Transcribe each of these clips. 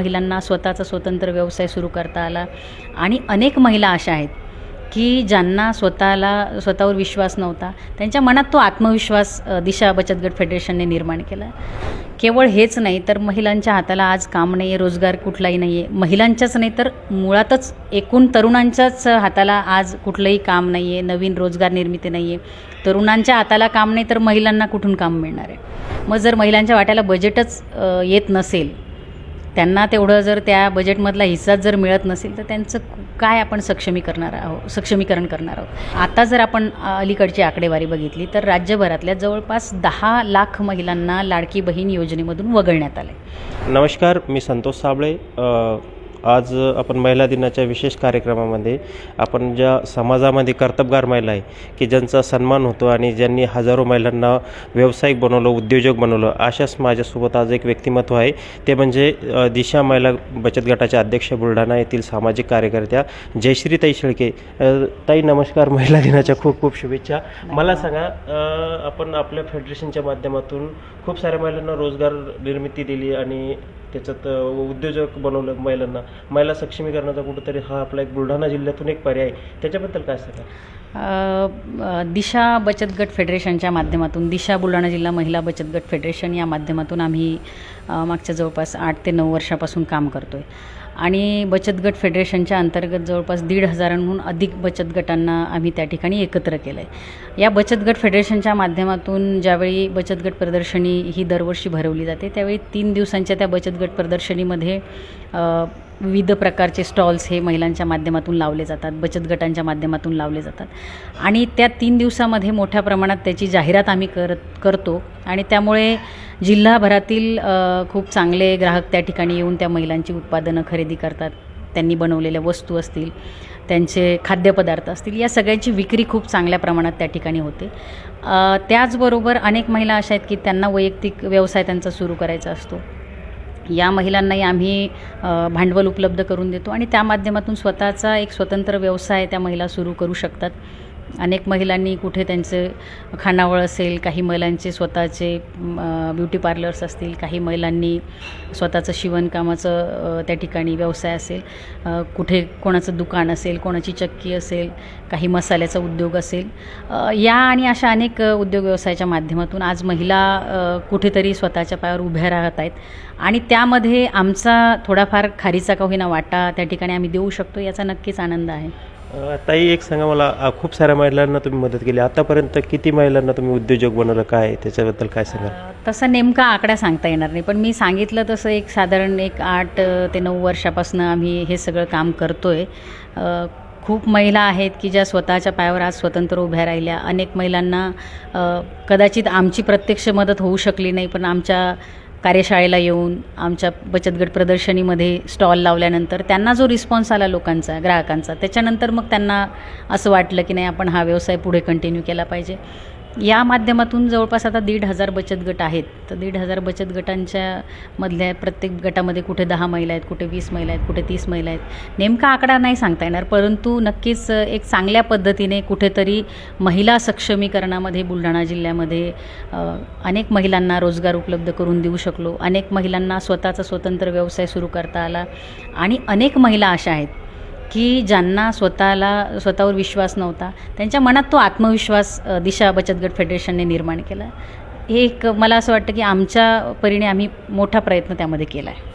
महिलांना स्वतःचा स्वतंत्र व्यवसाय सुरू करता आला. आणि अनेक महिला अशा आहेत की ज्यांना स्वतःला स्वतःवर विश्वास नव्हता. त्यांच्या मनात तो आत्मविश्वास दिशा बचत गट फेडरेशनने निर्माण केला. केवळ हेच नाही तर महिलांच्या हाताला आज काम नाही आहे रोजगार कुठलाही नाही आहे महिलांच्याच नाही तर मुळातच एकूण तरुणांच्याच हाताला आज कुठलंही काम नाही आहे नवीन रोजगार निर्मिती नाही आहे तरुणांच्या हाताला काम नाही तर महिलांना कुठून काम मिळणार आहे? मग जर महिलांच्या वाट्याला बजेटच येत नसेल त्यांना तेवढं जर त्या बजेटमधला हिस्साच जर मिळत नसेल तर त्यांचं काय आपण सक्षमी करणार आहोत सक्षमीकरण करणार आहोत? आता जर आपण अलीकडची आकडेवारी बघितली तर राज्यभरातल्या जवळपास दहा लाख महिलांना लाडकी बहीण योजनेमधून वगळण्यात आले नमस्कार मी संतोष साबळे आज आपण महिला दिनाच्या विशेष कार्यक्रमामध्ये आपण ज्या समाजामध्ये कर्तबगार महिला आहे की ज्यांचा सन्मान होतो आणि ज्यांनी हजारो महिलांना व्यावसायिक बनवलं उद्योजक बनवलं अशाच माझ्यासोबत आज एक व्यक्तिमत्व आहे. ते म्हणजे दिशा महिला बचत गटाच्या अध्यक्ष बुलढाणा येथील सामाजिक कार्यकर्त्या जयश्रीताई शेळके. ताई नमस्कार. महिला दिनाच्या खूप खूप शुभेच्छा. मला सांगा आपण आपल्या फेडरेशनच्या माध्यमातून खूप साऱ्या महिलांना रोजगार निर्मिती दिली आणि त्याच्यात उद्योजक बनवलं महिलांना. महिला सक्षमीकरणाचा कुठंतरी हा आपला एक बुलढाणा जिल्ह्यातून एक पर्याय आहे. त्याच्याबद्दल काय सांगा दिशा बचत गट फेडरेशनच्या माध्यमातून दिशा बुलढाणा जिल्हा महिला बचत गट फेडरेशन या माध्यमातून आम्ही मागच्या जवळपास आठ ते नऊ वर्षापासून काम करतो आहे आणि बचत गट फेडरेशनच्या अंतर्गत जवळपास दीड हजारांहून अधिक बचत गटांना आम्ही त्या ठिकाणी एकत्र केलं आहे या बचत गट फेडरेशनच्या माध्यमातून ज्यावेळी बचत गट प्रदर्शनी ही दरवर्षी भरवली जाते त्यावेळी तीन दिवसांच्या त्या बचत गट प्रदर्शनीमध्ये विविध प्रकारचे स्टॉल्स हे महिलांच्या माध्यमातून लावले जातात बचत गटांच्या माध्यमातून लावले जातात. आणि त्या तीन दिवसामध्ये मोठ्या प्रमाणात त्याची जाहिरात आम्ही करत करतो. आणि त्यामुळे जिल्हाभरातील खूप चांगले ग्राहक त्या ठिकाणी येऊन त्या महिलांची उत्पादनं खरेदी करतात. त्यांनी बनवलेल्या वस्तू असतील त्यांचे खाद्यपदार्थ असतील या सगळ्यांची विक्री खूप चांगल्या प्रमाणात त्या ठिकाणी होते. त्याचबरोबर अनेक महिला अशा आहेत की त्यांना वैयक्तिक व्यवसाय त्यांचा सुरू करायचा असतो. या महिलांनाही आम्ही भांडवल उपलब्ध करून देतो आणि त्या माध्यमातून स्वतःचा एक स्वतंत्र व्यवसाय त्या महिला सुरू करू शकतात. अनेक महिलांनी कुठे त्यांचे खानावळ असेल काही महिलांचे स्वतःचे ब्युटी पार्लर्स असतील काही महिलांनी स्वतःचं शिवणकामाचं त्या ठिकाणी व्यवसाय असेल कुठे कोणाचं दुकान असेल कोणाची चक्की असेल काही मसाल्याचा उद्योग असेल या आणि अशा अनेक उद्योग व्यवसायाच्या माध्यमातून आज महिला कुठेतरी स्वतःच्या पायावर उभ्या राहत आहेत. आणि त्यामध्ये आमचा थोडाफार खारीचा का होईना वाटा त्या ठिकाणी आम्ही देऊ शकतो याचा नक्कीच आनंद आहे. ताई एक सांगा मला खूप साऱ्या महिलांना तुम्ही मदत केली. आतापर्यंत किती महिलांना तुम्ही उद्योजक बनवलं? काय त्याच्याबद्दल काय सांगा तसं तसा नेमका आकडा सांगता येणार नाही पण मी सांगितलं तसं एक साधारण एक आठ ते नऊ वर्षापासून आम्ही हे सगळं काम करतो आहे खूप महिला आहेत की ज्या स्वतःच्या पायावर आज स्वतंत्र उभ्या राहिल्या. अनेक महिलांना कदाचित आमची प्रत्यक्ष मदत होऊ शकली नाही पण आमच्या कार्यशाळेला येऊन आमच्या बचत गट प्रदर्शनीमध्ये स्टॉल लावल्यानंतर त्यांना जो रिस्पॉन्स आला लोकांचा ग्राहकांचा त्याच्यानंतर मग त्यांना असं वाटलं की नाही आपण हा व्यवसाय पुढे कंटिन्यू केला पाहिजे. या माध्यमातून जवळपास आता दीड हजार बचत गट आहेत. तर दीड हजार बचत गटांच्या मधल्या प्रत्येक गटामध्ये कुठे दहा महिला आहेत कुठे वीस महिला आहेत कुठे तीस महिला आहेत नेमका आकडा नाही सांगता येणार. परंतु नक्कीच एक चांगल्या पद्धतीने कुठेतरी महिला सक्षमीकरणामध्ये बुलढाणा जिल्ह्यामध्ये अनेक महिलांना रोजगार उपलब्ध करून देऊ शकलो. अनेक महिलांना स्वतःचा स्वतंत्र व्यवसाय सुरू करता आला. आणि अनेक महिला अशा आहेत की ज्यांना स्वतःला स्वतःवर विश्वास नव्हता त्यांच्या मनात तो आत्मविश्वास दिशा बचत गट फेडरेशनने निर्माण केला. हे एक मला असं वाटतं की आमच्या परीने आम्ही मोठा प्रयत्न त्यामध्ये केला आहे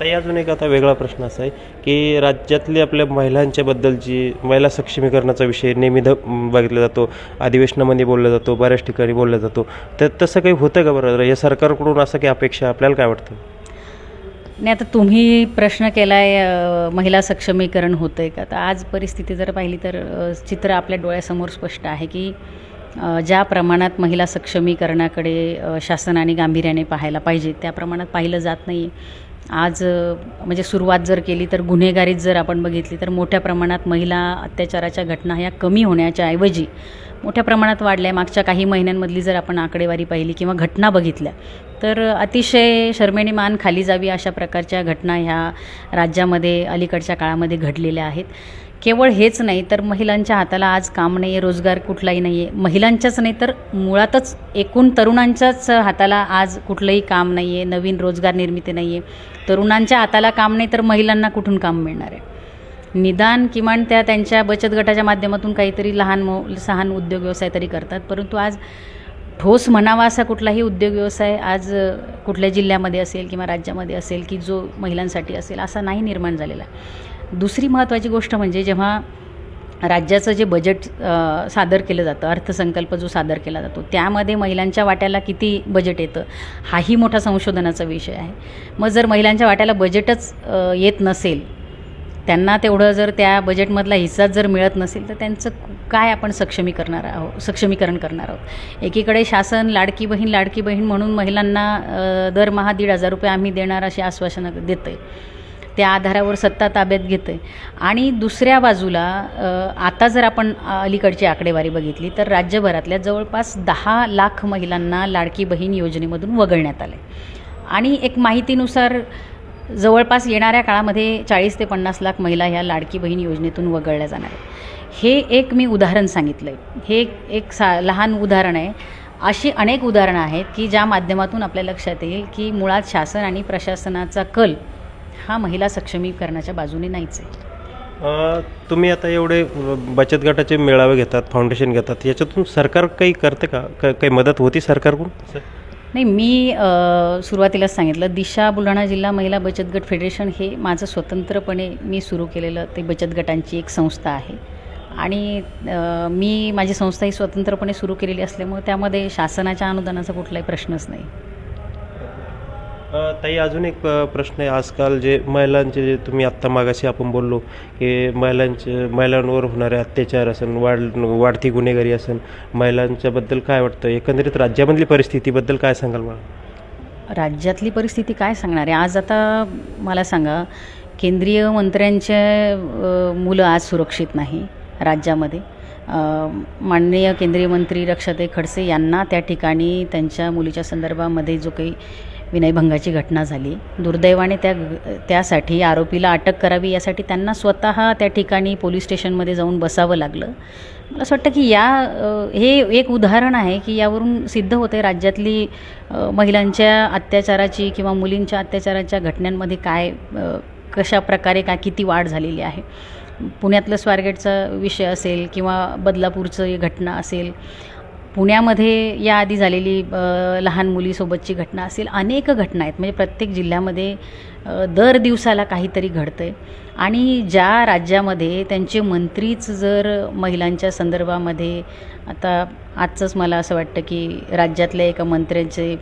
ताई अजून एक आता वेगळा प्रश्न असा आहे की राज्यातली आपल्या महिलांच्या बद्दलची महिला सक्षमीकरणाचा विषय नेहमी ध बघितला जातो अधिवेशनामध्ये बोलला जातो बऱ्याच ठिकाणी बोलला जातो तर तसं काही होतं का बरं? या सरकारकडून असं काही अपेक्षा आपल्याला काय वाटतं? नाही आता तुम्ही प्रश्न केला आहे महिला सक्षमीकरण होतं आहे का? तर आज परिस्थिती जर पाहिली तर चित्र आपल्या डोळ्यासमोर स्पष्ट आहे की ज्या प्रमाणात महिला सक्षमीकरणाकडे शासनाने गांभीर्याने पाहायला पाहिजे त्या प्रमाणात पाहिलं जात नाही आज म्हणजे सुरुवात जर केली तर गुन्हेगारीत जर आपण बघितली तर मोठ्या प्रमाणात महिला अत्याचाराच्या घटना ह्या कमी होण्याच्या ऐवजी मोठ्या प्रमाणात वाढल्या. मागच्या काही महिन्यांमधली जर आपण आकडेवारी पाहिली किंवा घटना बघितल्या तर अतिशय शर्मेने मान खाली जावी अशा प्रकारच्या घटना ह्या राज्यामध्ये अलीकडच्या काळामध्ये घडलेल्या आहेत. केवळ हेच नाही तर महिलांच्या हाताला आज काम नाही आहे रोजगार कुठलाही नाही आहे महिलांच्याच नाही तर मुळातच एकूण तरुणांच्याच हाताला आज कुठलंही काम नाही आहे नवीन रोजगार निर्मिती नाही आहे तरुणांच्या हाताला काम नाही तर महिलांना कुठून काम मिळणार आहे? निदान किमान त्या त्यांच्या बचत गटाच्या माध्यमातून काहीतरी लहान मो सहान उद्योग व्यवसाय तरी करतात. परंतु आज ठोस म्हणावा असा कुठलाही उद्योग व्यवसाय आज कुठल्या जिल्ह्यामध्ये असेल किंवा राज्यामध्ये असेल की जो महिलांसाठी असेल असा नाही निर्माण झालेला दुसरी महत्त्वाची गोष्ट म्हणजे जेव्हा राज्याचं जे बजेट सादर केलं जातं अर्थसंकल्प जो सादर केला जातो त्यामध्ये महिलांच्या वाट्याला किती बजेट येतं हाही मोठा संशोधनाचा विषय आहे. मग जर महिलांच्या वाट्याला बजेटच येत नसेल त्यांना तेवढं जर त्या बजेटमधला हिस्साच जर मिळत नसेल तर त्यांचं काय आपण सक्षमी करणार आहोत सक्षमीकरण करणार आहोत? एकीकडे शासन लाडकी बहीण लाडकी बहीण म्हणून महिलांना दरमहा दीड हजार रुपये आम्ही देणार अशी आश्वासनं देतं आहे त्या आधारावर सत्ता ताब्यात घेतं आहे आणि दुसऱ्या बाजूला आता जर आपण अलीकडची आकडेवारी बघितली तर राज्यभरातल्या जवळपास दहा लाख महिलांना लाडकी बहीण योजनेमधून वगळण्यात आले आणि एक माहितीनुसार जवळपास येणाऱ्या काळामध्ये चाळीस ते पन्नास लाख महिला ह्या लाडकी बहीण योजनेतून वगळल्या जाणार आहेत. हे एक मी उदाहरण सांगितलं आहे हे एक- एक सा लहान उदाहरण आहे. अशी अनेक उदाहरणं आहेत की ज्या माध्यमातून आपल्या लक्षात येईल की मुळात शासन आणि प्रशासनाचा कल हा महिला सक्षमीकरणाच्या बाजूने नाहीच आहे. तुम्ही आता एवढे बचत गटाचे मेळावे घेतात फाउंडेशन घेतात. याच्यातून सरकार काही करते का? का- काही मदत होती सरकारकडून? नाही मी सुरुवातीला सुरुवातीलाच सांगितलं दिशा बुलढाणा जिल्हा महिला बचत गट फेडरेशन हे माझं स्वतंत्रपणे मी सुरू केलेलं ते बचत गटांची एक संस्था आहे. आणि मी माझी संस्था ही स्वतंत्रपणे सुरू केलेली असल्यामुळे त्यामध्ये शासनाच्या अनुदानाचा कुठलाही प्रश्नच नाही. ताई अजून एक प्रश्न आहे. आजकाल जे महिलांचे जे तुम्ही आत्ता मागाशी आपण बोललो की महिलांचे महिलांवर होणारे अत्याचार असेल वाढ वाढती गुन्हेगारी असेल महिलांच्याबद्दल काय वाटतं? एकंदरीत राज्यामधली परिस्थितीबद्दल काय सांगाल मला? राज्यातली परिस्थिती काय सांगणार आहे? आज आता मला सांगा केंद्रीय मंत्र्यांचे मुलं आज सुरक्षित नाही राज्यामध्ये. माननीय केंद्रीय मंत्री रक्षाताई खडसे यांना त्या ठिकाणी त्यांच्या मुलीच्या संदर्भामध्ये जो काही विनयभंगाची घटना झाली. दुर्दैवाने त्या त्यासाठी आरोपीला अटक करावी यासाठी त्यांना स्वतः त्या ठिकाणी पोलीस स्टेशनमध्ये जाऊन बसावं लागलं. मला असं वाटतं की या हे एक उदाहरण आहे की यावरून सिद्ध होते राज्यातली महिलांच्या अत्याचाराची किंवा मुलींच्या अत्याचाराच्या घटनांमध्ये काय कशा प्रकारे काय किती वाढ झालेली आहे. पुण्यातलं स्वारगेटचा विषय असेल किंवा बदलापूरचं घटना असेल पुण्यामध्ये याआधी झालेली लहान मुलीसोबतची घटना असेल अनेक घटना आहेत. म्हणजे प्रत्येक जिल्ह्यामध्ये दर दिवसाला काहीतरी घडतं आहे आणि ज्या राज्यामध्ये त्यांचे मंत्रीच जर महिलांच्या संदर्भामध्ये आता आजचंच मला असं वाटतं की राज्यातल्या एका मंत्र्यांचे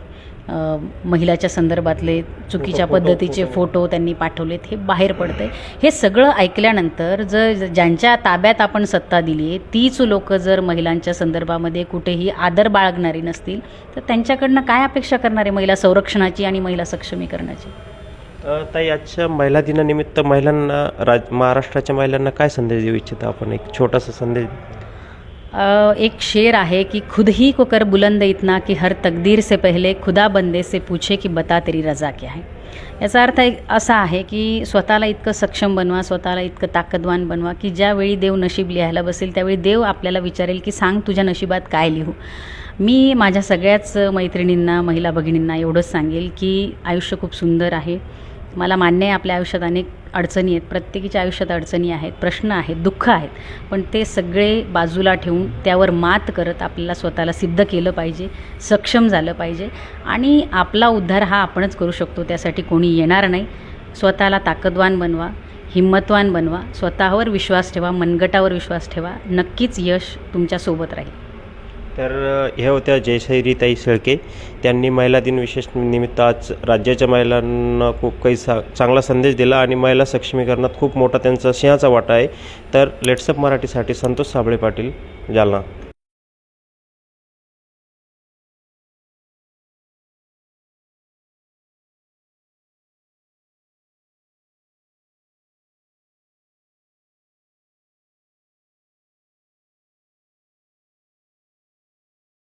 महिलाच्या संदर्भातले चुकीच्या पद्धतीचे फोटो. त्यांनी पाठवलेत हे बाहेर पडतंय. हे सगळं ऐकल्यानंतर जर ज्यांच्या ताब्यात आपण सत्ता दिली आहे तीच लोक जर महिलांच्या संदर्भामध्ये कुठेही आदर बाळगणारी नसतील तर त्यांच्याकडनं काय अपेक्षा करणार आहे महिला संरक्षणाची आणि महिला सक्षमीकरणाची? ताई आजच्या महिला दिनानिमित्त महिलांना राज महाराष्ट्राच्या महिलांना काय संदेश देऊ इच्छिता आपण? एक छोटासा संदेश. अ, एक शेर आहे की खुद ही को कर बुलंद इतना कि हर तकदीर से पहले खुदा बंदे से पूछे की बता तेरी रजा क्या है? याचा अर्थ एक असा आहे की स्वतःला इतकं सक्षम बनवा स्वतःला इतकं ताकदवान बनवा की ज्यावेळी देव नशीब लिहायला बसेल त्यावेळी देव आपल्याला विचारेल की सांग तुझ्या नशिबात काय लिहू? मी माझ्या सगळ्याच मैत्रिणींना महिला भगिनींना एवढंच सांगेल की आयुष्य खूप सुंदर आहे. मला मान्य आहे आपल्या आयुष्यात अनेक अडचणी आहेत. प्रत्येकीच्या आयुष्यात अडचणी आहेत प्रश्न आहेत दुःख आहेत. पण ते सगळे बाजूला ठेवून त्यावर मात करत आपल्याला स्वतःला सिद्ध केलं पाहिजे सक्षम झालं पाहिजे. आणि आपला उद्धार हा आपणच करू शकतो त्यासाठी कोणी येणार नाही. स्वतःला ताकदवान बनवा हिंमतवान बनवा स्वतःवर विश्वास ठेवा मनगटावर विश्वास ठेवा. नक्कीच यश तुमच्यासोबत राहील. तर ह्या होत्या जयशैरीताई शेळके. त्यांनी महिला दिन विशेष निमित्त आज राज्याच्या महिलांना खूप काही सा चांगला संदेश दिला आणि महिला सक्षमीकरणात खूप मोठा त्यांचा सिंहाचा वाटा आहे. तर लेट्सअप मराठीसाठी संतोष साबळे पाटील जालना.